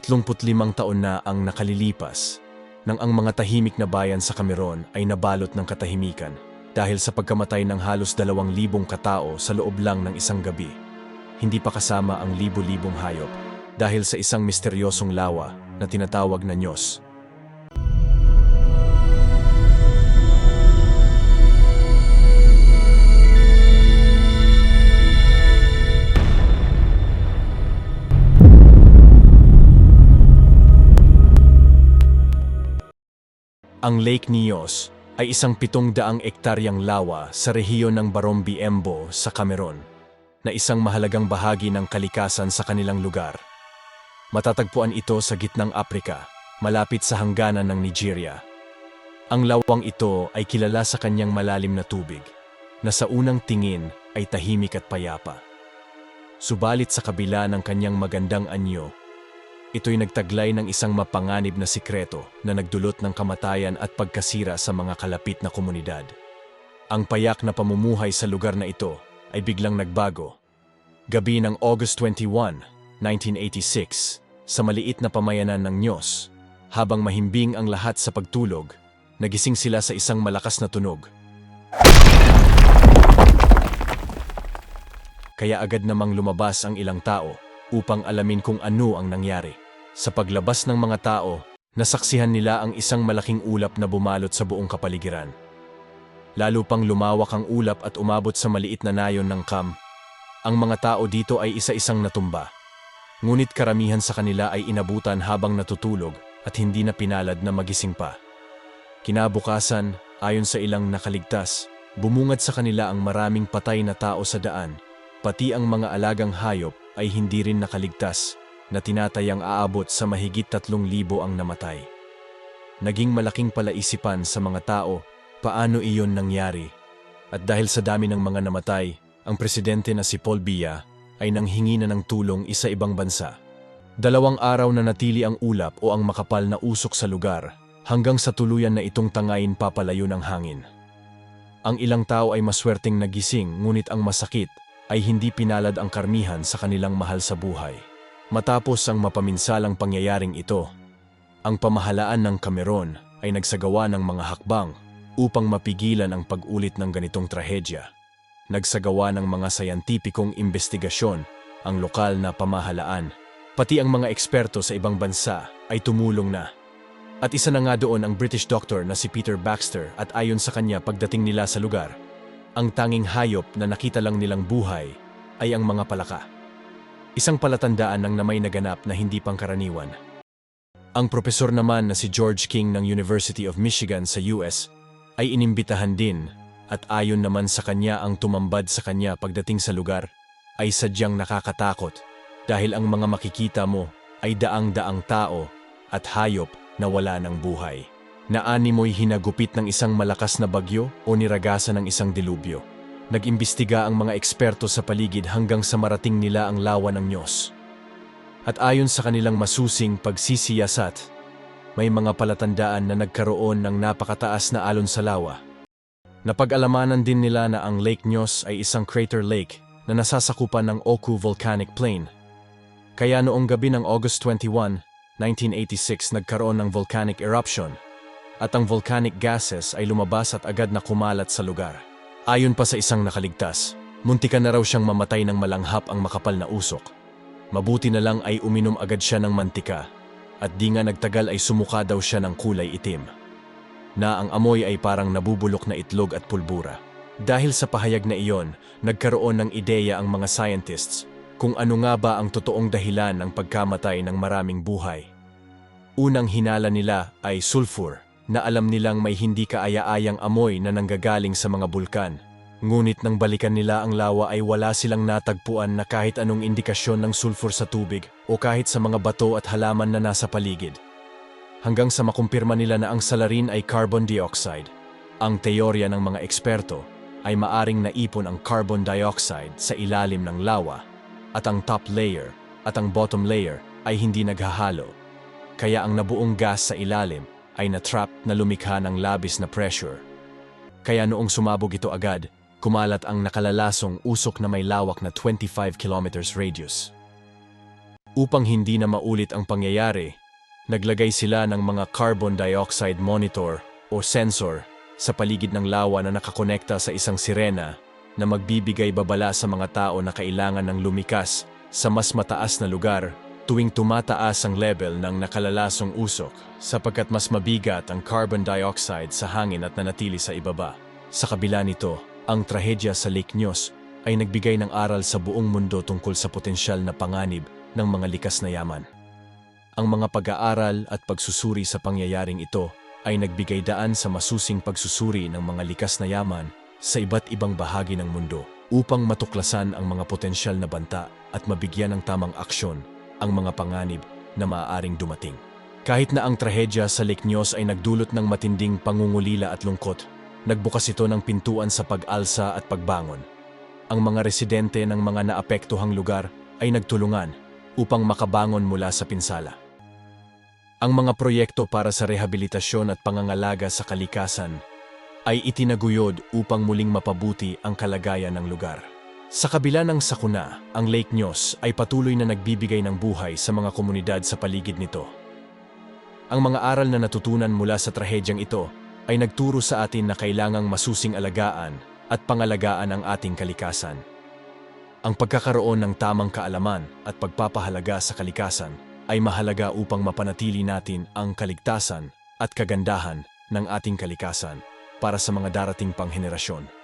35 taon na ang nakalilipas nang ang mga tahimik na bayan sa Cameron ay nabalot ng katahimikan dahil sa pagkamatay ng halos 2,000 katao sa loob lang ng isang gabi. Hindi pa kasama ang libo-libong hayop dahil sa isang misteryosong lawa na tinatawag na Nyos. Ang Lake Nyos ay isang pitong daang ektaryang lawa sa rehiyon ng Barombi Embo sa Cameron, na isang mahalagang bahagi ng kalikasan sa kanilang lugar. Matatagpuan ito sa gitnang Aprika, malapit sa hangganan ng Nigeria. Ang lawang ito ay kilala sa kanyang malalim na tubig, na sa unang tingin ay tahimik at payapa. Subalit sa kabila ng kanyang magandang anyo, Ito'y nagtaglay ng isang mapanganib na sikreto na nagdulot ng kamatayan at pagkasira sa mga kalapit na komunidad. Ang payak na pamumuhay sa lugar na ito ay biglang nagbago. Gabi ng August 21, 1986, sa maliit na pamayanan ng Nyos, habang mahimbing ang lahat sa pagtulog, nagising sila sa isang malakas na tunog. Kaya agad namang lumabas ang ilang tao upang alamin kung ano ang nangyari. Sa paglabas ng mga tao, nasaksihan nila ang isang malaking ulap na bumalot sa buong kapaligiran. Lalo pang lumawak ang ulap at umabot sa maliit na nayon ng kam. Ang mga tao dito ay isa-isang natumba. Ngunit karamihan sa kanila ay inabutan habang natutulog at hindi na pinalad na magising pa. Kinabukasan, ayon sa ilang nakaligtas, bumungad sa kanila ang maraming patay na tao sa daan, pati ang mga alagang hayop ay hindi rin nakaligtas na tinatayang aabot sa mahigit tatlong libo ang namatay. Naging malaking palaisipan sa mga tao paano iyon nangyari. At dahil sa dami ng mga namatay, ang presidente na si Paul Biya ay nanghingi na ng tulong isa ibang bansa. Dalawang araw na natili ang ulap o ang makapal na usok sa lugar hanggang sa tuluyan na itong tangayin papalayo ng hangin. Ang ilang tao ay maswerteng nagising ngunit ang masakit ay hindi pinalad ang karmihan sa kanilang mahal sa buhay. Matapos ang mapaminsalang pangyayaring ito, ang pamahalaan ng Cameron ay nagsagawa ng mga hakbang upang mapigilan ang pag-ulit ng ganitong trahedya. Nagsagawa ng mga sayantipikong investigasyon ang lokal na pamahalaan. Pati ang mga eksperto sa ibang bansa ay tumulong na. At isa na nga doon ang British doctor na si Peter Baxter at ayon sa kanya pagdating nila sa lugar, ang tanging hayop na nakita lang nilang buhay ay ang mga palaka. Isang palatandaan ng namay naganap na hindi pangkaraniwan. Ang propesor naman na si George King ng University of Michigan sa US ay inimbitahan din at ayon naman sa kanya ang tumambad sa kanya pagdating sa lugar ay sadyang nakakatakot dahil ang mga makikita mo ay daang-daang tao at hayop na wala ng buhay. Naani mo'y hinagupit ng isang malakas na bagyo o niragasan ng isang dilubyo. Nag-imbestiga ang mga eksperto sa paligid hanggang sa marating nila ang lawa ng Diyos. At ayon sa kanilang masusing pagsisiyasat, may mga palatandaan na nagkaroon ng napakataas na alon sa lawa. Napag-alamanan din nila na ang Lake Nyos ay isang crater lake na nasasakupan ng Oku Volcanic Plain. Kaya noong gabi ng August 21, 1986 nagkaroon ng volcanic eruption at ang volcanic gases ay lumabas at agad na kumalat sa lugar. Ayon pa sa isang nakaligtas, muntikan na raw siyang mamatay ng malanghap ang makapal na usok. Mabuti na lang ay uminom agad siya ng mantika at di nga nagtagal ay sumuka daw siya ng kulay itim. Na ang amoy ay parang nabubulok na itlog at pulbura. Dahil sa pahayag na iyon, nagkaroon ng ideya ang mga scientists kung ano nga ba ang totoong dahilan ng pagkamatay ng maraming buhay. Unang hinala nila ay sulfur na alam nilang may hindi kaaya-ayang amoy na nanggagaling sa mga bulkan. Ngunit nang balikan nila ang lawa ay wala silang natagpuan na kahit anong indikasyon ng sulfur sa tubig o kahit sa mga bato at halaman na nasa paligid. Hanggang sa makumpirma nila na ang salarin ay carbon dioxide. Ang teorya ng mga eksperto ay maaring naipon ang carbon dioxide sa ilalim ng lawa at ang top layer at ang bottom layer ay hindi naghahalo. Kaya ang nabuong gas sa ilalim ay na-trap na lumikha ng labis na pressure. Kaya noong sumabog ito agad, kumalat ang nakalalasong usok na may lawak na 25 kilometers radius. Upang hindi na maulit ang pangyayari, naglagay sila ng mga carbon dioxide monitor o sensor sa paligid ng lawa na nakakonekta sa isang sirena na magbibigay babala sa mga tao na kailangan ng lumikas sa mas mataas na lugar tuwing tumataas ang level ng nakalalasong usok sapagkat mas mabigat ang carbon dioxide sa hangin at nanatili sa ibaba. Sa kabila nito, ang trahedya sa Lake Nyos ay nagbigay ng aral sa buong mundo tungkol sa potensyal na panganib ng mga likas na yaman. Ang mga pag-aaral at pagsusuri sa pangyayaring ito ay nagbigay daan sa masusing pagsusuri ng mga likas na yaman sa iba't ibang bahagi ng mundo upang matuklasan ang mga potensyal na banta at mabigyan ng tamang aksyon ang mga panganib na maaaring dumating. Kahit na ang trahedya sa Lake Nyos ay nagdulot ng matinding pangungulila at lungkot, nagbukas ito ng pintuan sa pag-alsa at pagbangon. Ang mga residente ng mga naapektuhang lugar ay nagtulungan upang makabangon mula sa pinsala. Ang mga proyekto para sa rehabilitasyon at pangangalaga sa kalikasan ay itinaguyod upang muling mapabuti ang kalagayan ng lugar. Sa kabila ng sakuna, ang Lake Nyos ay patuloy na nagbibigay ng buhay sa mga komunidad sa paligid nito. Ang mga aral na natutunan mula sa trahedyang ito ay nagturo sa atin na kailangang masusing alagaan at pangalagaan ang ating kalikasan. Ang pagkakaroon ng tamang kaalaman at pagpapahalaga sa kalikasan ay mahalaga upang mapanatili natin ang kaligtasan at kagandahan ng ating kalikasan para sa mga darating pang henerasyon.